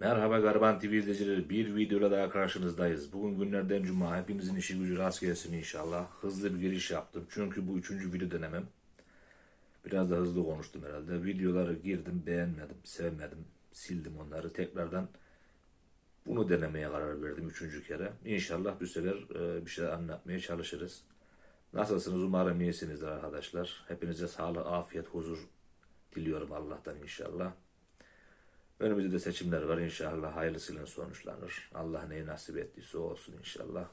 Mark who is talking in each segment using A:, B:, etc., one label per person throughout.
A: Merhaba Gariban TV izleyicileri. Bir videoyla daha karşınızdayız. Bugün günlerden cuma. Hepinizin işi gücü rast gelsin inşallah. Hızlı bir giriş yaptım. Çünkü bu üçüncü video denemem. Biraz da hızlı konuştum herhalde. Videoları girdim, beğenmedim, sevmedim. Sildim onları. Tekrardan bunu denemeye karar verdim üçüncü kere. İnşallah bu sefer e, bir şeyler anlatmaya çalışırız. Nasılsınız? Umarım iyisinizdir arkadaşlar. Hepinize sağlık, afiyet, huzur diliyorum Allah'tan inşallah. Önümüzde de seçimler var inşallah hayırlısıyla sonuçlanır. Allah neyi nasip ettiyse olsun inşallah.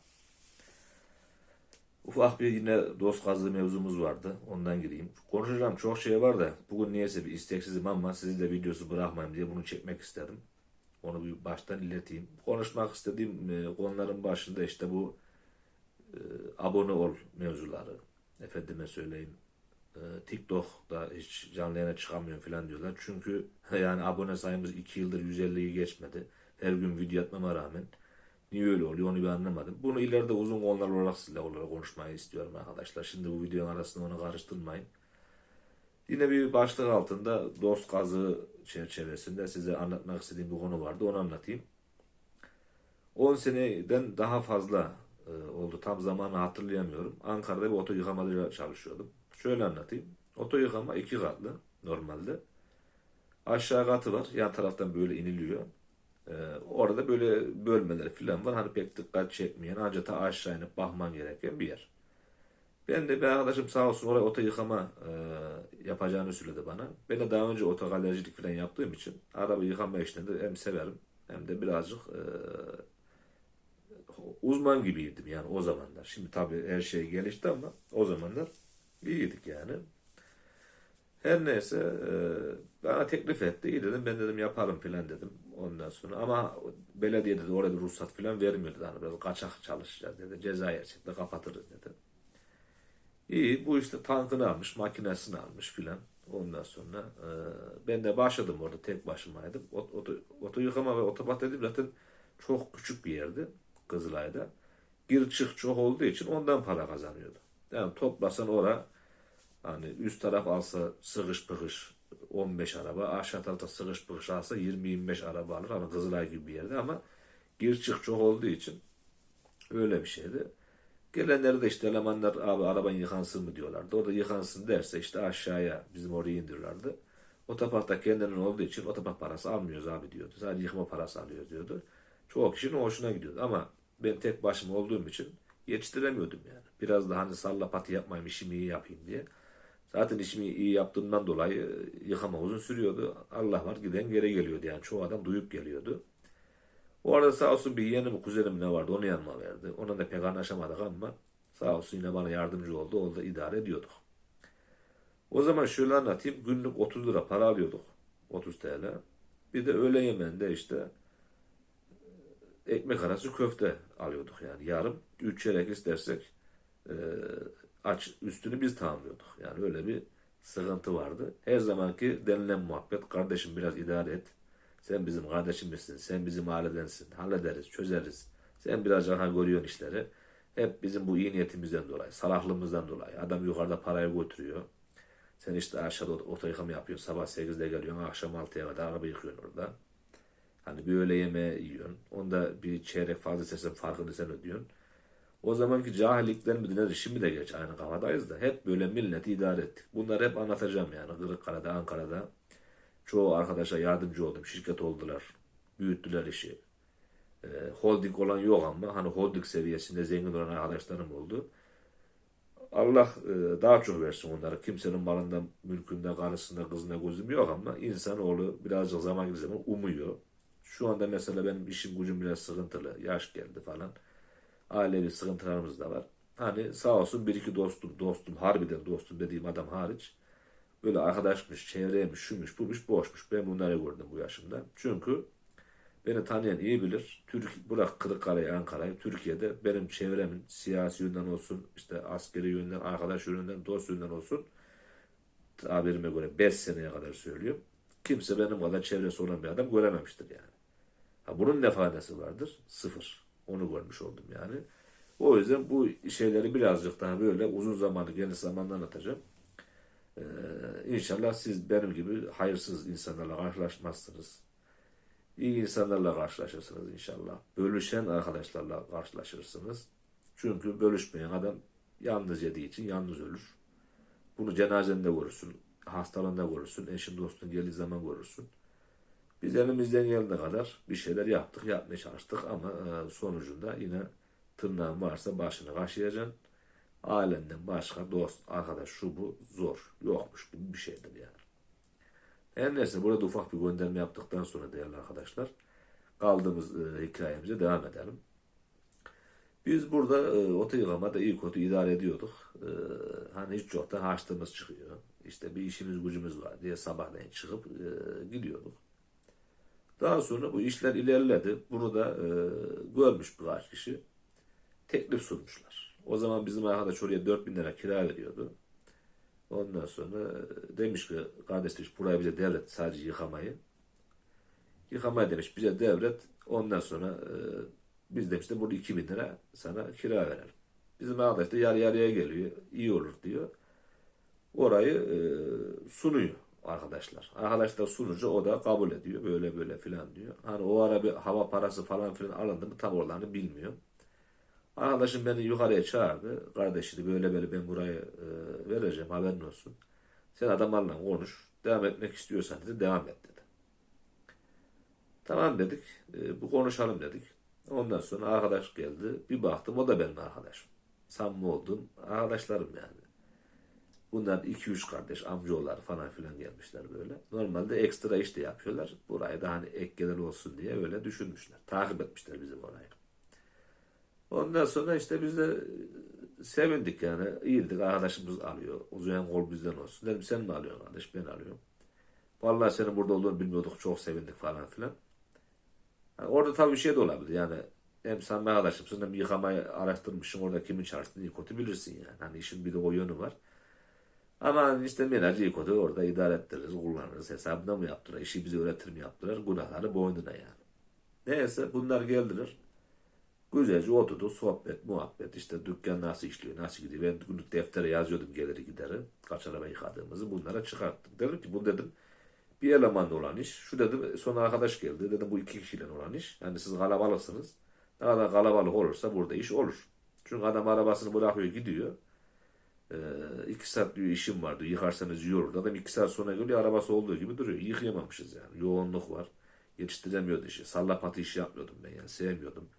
A: Ufak bir yine dost kazığı mevzumuz vardı. Ondan gireyim. Konuşacağım çok şey var da bugün niyeyse bir isteksizim ama sizi de videosu bırakmayayım diye bunu çekmek istedim. Onu bir baştan ileteyim. Konuşmak istediğim e, konuların başında işte bu e, abone ol mevzuları. Efendime söyleyeyim. E, TikTok'da hiç canlı yayına çıkamıyorum falan diyorlar. Çünkü yani abone sayımız 2 yıldır 150'yi geçmedi. Her gün video atmama rağmen. Niye öyle oluyor onu bir anlamadım. Bunu ileride uzun konular olarak sizle olarak konuşmayı istiyorum arkadaşlar. Şimdi bu videonun arasında onu karıştırmayın. Yine bir başlık altında dost kazığı çerçevesinde size anlatmak istediğim bir konu vardı. Onu anlatayım. 10 seneden daha fazla e, oldu. Tam zamanı hatırlayamıyorum. Ankara'da bir oto yıkamada çalışıyordum. Şöyle anlatayım. Oto yıkama iki katlı normalde. Aşağı katı var. Yan taraftan böyle iniliyor. Ee, orada böyle bölmeler falan var. Hani pek dikkat çekmeyen ancak ta aşağı inip bakman gereken bir yer. Ben de bir arkadaşım sağ olsun oraya oto yıkama e, yapacağını söyledi bana. Ben de daha önce oto galericilik falan yaptığım için araba yıkama işlerini hem severim hem de birazcık e, uzman gibiydim yani o zamanlar. Şimdi tabii her şey gelişti ama o zamanlar iyiydik yani. Her neyse e, bana teklif etti. İyi dedim ben dedim yaparım filan dedim ondan sonra. Ama belediye dedi orada ruhsat filan vermiyor. Hani biraz kaçak çalışacağız dedi. Ceza yersek de kapatırız dedi. İyi bu işte tankını almış, makinesini almış filan. Ondan sonra e, ben de başladım orada tek başımaydım. Ot, oto, oto yıkama ve otobat dedim zaten çok küçük bir yerdi Kızılay'da. Gir çık çok olduğu için ondan para kazanıyordu. Yani toplasan ora hani üst taraf alsa sığış pıkış 15 araba, aşağı tarafta sığış pıkış alsa 20-25 araba alır. Hani Kızılay gibi bir yerde ama gir çık çok olduğu için öyle bir şeydi. Gelenleri de işte elemanlar abi araban yıkansın mı diyorlardı. O da yıkansın derse işte aşağıya bizim oraya indirirlerdi. Otoparkta kendinin olduğu için otopark parası almıyoruz abi diyordu. Sadece yıkama parası alıyoruz diyordu. Çoğu kişinin hoşuna gidiyordu ama ben tek başıma olduğum için yetiştiremiyordum yani. Biraz da hani salla pati yapmayayım işimi iyi yapayım diye. Zaten işimi iyi yaptığımdan dolayı yıkama uzun sürüyordu. Allah var giden geri geliyordu yani. Çoğu adam duyup geliyordu. O arada sağ olsun bir yeğenim kuzenim ne vardı onu yanıma verdi. Ona da pek anlaşamadık ama sağ olsun yine bana yardımcı oldu. Oldu idare ediyorduk. O zaman şöyle anlatayım. Günlük 30 lira para alıyorduk. 30 TL. Bir de öğle yemeğinde işte ekmek arası köfte alıyorduk yani yarım. Üç çeyrek istersek e, aç üstünü biz tamamlıyorduk. Yani öyle bir sıkıntı vardı. Her zamanki denilen muhabbet kardeşim biraz idare et. Sen bizim kardeşimizsin. Sen bizim ailedensin. Hallederiz, çözeriz. Sen biraz daha görüyorsun işleri. Hep bizim bu iyi niyetimizden dolayı, salahlığımızdan dolayı. Adam yukarıda parayı götürüyor. Sen işte aşağıda oto yıkama yapıyorsun. Sabah 8'de geliyorsun. Akşam 6'ya kadar araba yıkıyorsun orada. Hani bir öğle yemeği yiyorsun. Onda bir çeyrek fazla istersen farkını sen ödüyorsun. O zamanki cahillikten mi nedir? Şimdi de geç aynı kafadayız da. Hep böyle milleti idare ettik. Bunları hep anlatacağım yani. Kırıkkale'de, Ankara'da. Çoğu arkadaşa yardımcı oldum. Şirket oldular. Büyüttüler işi. E, holding olan yok ama hani holding seviyesinde zengin olan arkadaşlarım oldu. Allah e, daha çok versin onlara. Kimsenin malından, mülkünden, karısında, kızında gözüm yok ama insanoğlu birazcık zaman zaman umuyor. Şu anda mesela benim işim gücüm biraz sıkıntılı. Yaş geldi falan. Ailevi sıkıntılarımız da var. Hani sağ olsun bir iki dostum, dostum, harbiden dostum dediğim adam hariç. Böyle arkadaşmış, çevreymiş, şuymuş, buymuş, boşmuş. Ben bunları gördüm bu yaşımda. Çünkü beni tanıyan iyi bilir. Türk, bırak Kırıkkale'yi, Ankara'yı, Türkiye'de benim çevremin siyasi yönden olsun, işte askeri yönden, arkadaş yönünden, dost yönden olsun tabirime göre 5 seneye kadar söylüyorum. Kimse benim kadar çevresi olan bir adam görememiştir yani. Ha, bunun ne faydası vardır? Sıfır. Onu görmüş oldum yani. O yüzden bu şeyleri birazcık daha böyle uzun zamanlı, geniş zamanda anlatacağım. Ee, inşallah siz benim gibi hayırsız insanlarla karşılaşmazsınız. iyi insanlarla karşılaşırsınız inşallah. Bölüşen arkadaşlarla karşılaşırsınız. Çünkü bölüşmeyen adam yalnız yediği için yalnız ölür. Bunu cenazende görürsün, hastalığında görürsün, eşin dostun geldiği zaman görürsün. Biz elimizden geldiği kadar bir şeyler yaptık, yapmaya çalıştık ama e, sonucunda yine tırnağın varsa başını kaşıyacaksın. Ailenden başka dost, arkadaş şu bu zor. Yokmuş gibi bir şeydir yani. Her neyse burada ufak bir gönderme yaptıktan sonra değerli arkadaşlar kaldığımız e, hikayemize devam edelim. Biz burada e, oto yıkamada iyi kötü idare ediyorduk. E, hani hiç yoktan harçlığımız çıkıyor. İşte bir işimiz gücümüz var diye sabahleyin çıkıp e, gidiyorduk. Daha sonra bu işler ilerledi. Bunu da e, görmüş birkaç kişi. Teklif sunmuşlar. O zaman bizim arkadaş oraya 4000 lira kira veriyordu. Ondan sonra e, demiş ki kardeş demiş burayı bize devret sadece yıkamayı. Yıkamayı demiş bize devret. Ondan sonra e, biz demiş de burada 2000 lira sana kira verelim. Bizim arkadaş da yarı yarıya geliyor. iyi olur diyor. Orayı e, sunuyor arkadaşlar. Arkadaşlar sunucu o da kabul ediyor. Böyle böyle filan diyor. Hani o ara bir hava parası falan filan alındı mı tam oralarını bilmiyor. Arkadaşım beni yukarıya çağırdı. Kardeşi böyle böyle ben burayı e, vereceğim haberin olsun. Sen adamlarla konuş. Devam etmek istiyorsan dedi devam et dedi. Tamam dedik. E, bu konuşalım dedik. Ondan sonra arkadaş geldi. Bir baktım o da benim arkadaşım. Samimi oldum. Arkadaşlarım yani. Bunlar 2-3 kardeş, amcaoğulları falan filan gelmişler böyle. Normalde ekstra iş de yapıyorlar. Burayı da hani ek gelir olsun diye öyle düşünmüşler. Takip etmişler bizim orayı. Ondan sonra işte biz de sevindik yani. İyiydik arkadaşımız alıyor. Uzayan kol bizden olsun. Dedim sen mi alıyorsun kardeş? Ben alıyorum. Vallahi senin burada olduğunu bilmiyorduk. Çok sevindik falan filan. Yani orada tabii bir şey de olabilir. Yani hem sen bir arkadaşımsın hem yıkamayı araştırmışsın. Orada kimin çalıştığını iyi kötü bilirsin yani. Hani işin bir de o yönü var. Ama işte iyi kötü orada idare ettiririz, kullanırız. Hesabına mı yaptırır? işi bize öğretir mi yaptırır? Günahları boynuna yani. Neyse bunlar geldiler. Güzelce oturdu, sohbet, muhabbet, işte dükkan nasıl işliyor, nasıl gidiyor. Ben günlük deftere yazıyordum geliri gideri, kaç araba yıkadığımızı bunlara çıkarttım. Dedim ki bu dedim bir elemanla olan iş. Şu dedim son arkadaş geldi. Dedim bu iki kişiyle olan iş. Yani siz kalabalıksınız. Ne kadar kalabalık olursa burada iş olur. Çünkü adam arabasını bırakıyor gidiyor. Ee, iki saat diyor işim var diyor. Yıkarsanız olur. Adam iki saat sonra geliyor arabası olduğu gibi duruyor. Yıkayamamışız yani. Yoğunluk var. Yetiştiremiyordu işi. Sallapatı işi yapmıyordum ben yani. Sevmiyordum.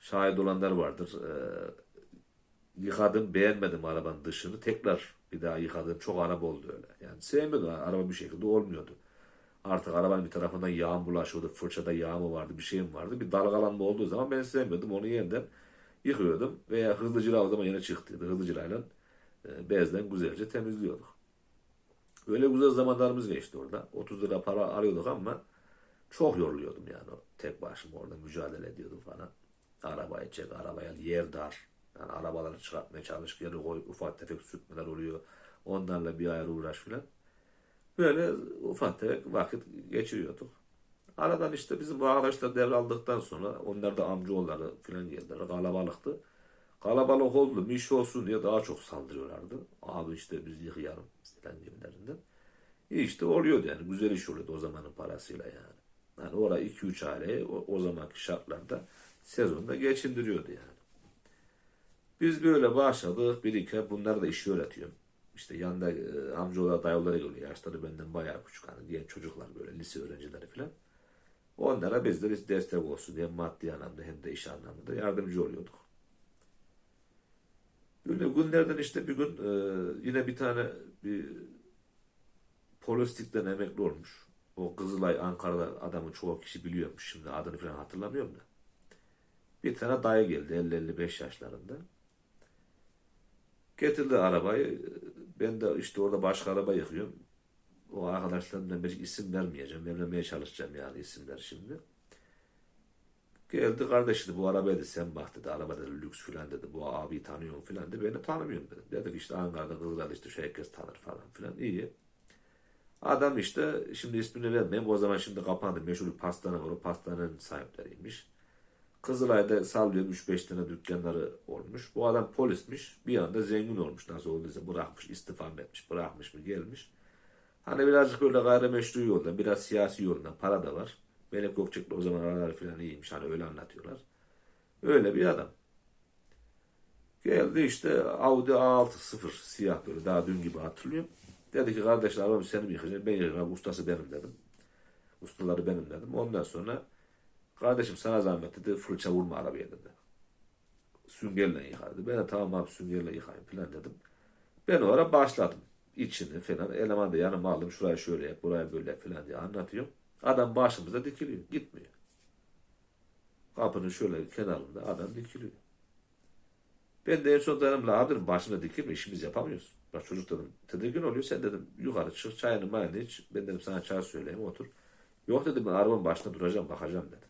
A: Şahit olanlar vardır. Ee, yıkadım beğenmedim arabanın dışını. Tekrar bir daha yıkadım. Çok araba oldu öyle. Yani sevmiyordum. Araba bir şekilde olmuyordu. Artık arabanın bir tarafından yağ bulaşıyordu. Fırçada yağ mı vardı bir şey mi vardı. Bir dalgalanma olduğu zaman ben sevmiyordum. Onu yeniden yıkıyordum. Veya hızlıcıla o zaman yine çıktıydı. Hızlıcılayla e, bezden güzelce temizliyorduk. Öyle güzel zamanlarımız geçti orada. 30 lira para alıyorduk ama çok yoruluyordum yani. Tek başıma orada mücadele ediyordum falan. Arabayı çek, arabaya yer dar. Yani arabaları çıkartmaya çalış, geri koy, ufak tefek sürtmeler oluyor. Onlarla bir ayar uğraş filan. Böyle ufak tefek vakit geçiriyorduk. Aradan işte bizim bu arkadaşlar devraldıktan sonra onlar da amcaoğulları filan geldiler. Kalabalıktı. Kalabalık oldu mu olsun diye daha çok saldırıyorlardı. Abi işte biz yıkayalım filan gibilerinden. İşte oluyordu yani. Güzel iş oluyordu o zamanın parasıyla yani. Yani oraya 2-3 aileyi o, o zamanki şartlarda sezonda geçindiriyordu yani. Biz böyle başladık. Bir iki bunları da işi öğretiyorum. İşte yanında e, amcaoğlu dayıları geliyor. Yaşları benden bayağı küçük. Hani diğer çocuklar böyle lise öğrencileri falan. Onlara biz de destek olsun diye maddi anlamda hem de iş anlamında yardımcı oluyorduk. Böyle günlerden işte bir gün e, yine bir tane bir polislikten emekli olmuş. O Kızılay Ankara'da adamı çoğu kişi biliyormuş. Şimdi adını falan hatırlamıyorum da. Bir tane dayı geldi 50-55 yaşlarında. Getirdi arabayı. Ben de işte orada başka araba yıkıyorum. O arkadaşlarımdan bir isim vermeyeceğim. Vermemeye çalışacağım yani isimler şimdi. Geldi kardeş dedi bu arabaya dedi sen bak dedi. Araba dedi lüks filan dedi. Bu abi tanıyorum filan dedi. Beni tanımıyorum dedim. Dedik işte Ankara'da Kızılay'da işte şu herkes tanır falan filan. İyi. Adam işte şimdi ismini vermeyeyim. O zaman şimdi kapandı. Meşhur bir pastane var. O pastanenin sahipleriymiş. Kızılay'da sallıyorum 3-5 tane dükkanları olmuş. Bu adam polismiş. Bir anda zengin olmuş. Nasıl olduysa bırakmış, istifa mı etmiş, bırakmış mı gelmiş. Hani birazcık öyle gayrimeşru yoldan, biraz siyasi yoldan para da var. Melek Gökçek'le o zaman araları falan iyiymiş. Hani öyle anlatıyorlar. Öyle bir adam. Geldi işte Audi A6 sıfır siyah böyle daha dün gibi hatırlıyorum. Dedi ki kardeşler arabamı seni mi yıkayacağım? Ben yıkayacağım. Ustası benim dedim. Ustaları benim dedim. Ondan sonra kardeşim sana zahmet dedi fırça vurma arabaya dedi. Süngerle yıkardı. Ben de tamam abi süngerle yıkayayım falan dedim. Ben o ara başladım. İçini falan. Eleman da yanıma aldım. Şurayı şöyle yap, burayı böyle yap falan diye anlatıyorum. Adam başımıza dikiliyor. Gitmiyor. Kapının şöyle kenarında adam dikiliyor. Ben de en son dayanım abi dedim başımda dikilme işimiz yapamıyoruz. Bak çocuk dedim tedirgin oluyor. Sen dedim yukarı çık çayını mayını iç. Ben dedim sana çay söyleyeyim otur. Yok dedim ben arabanın başında duracağım bakacağım dedim.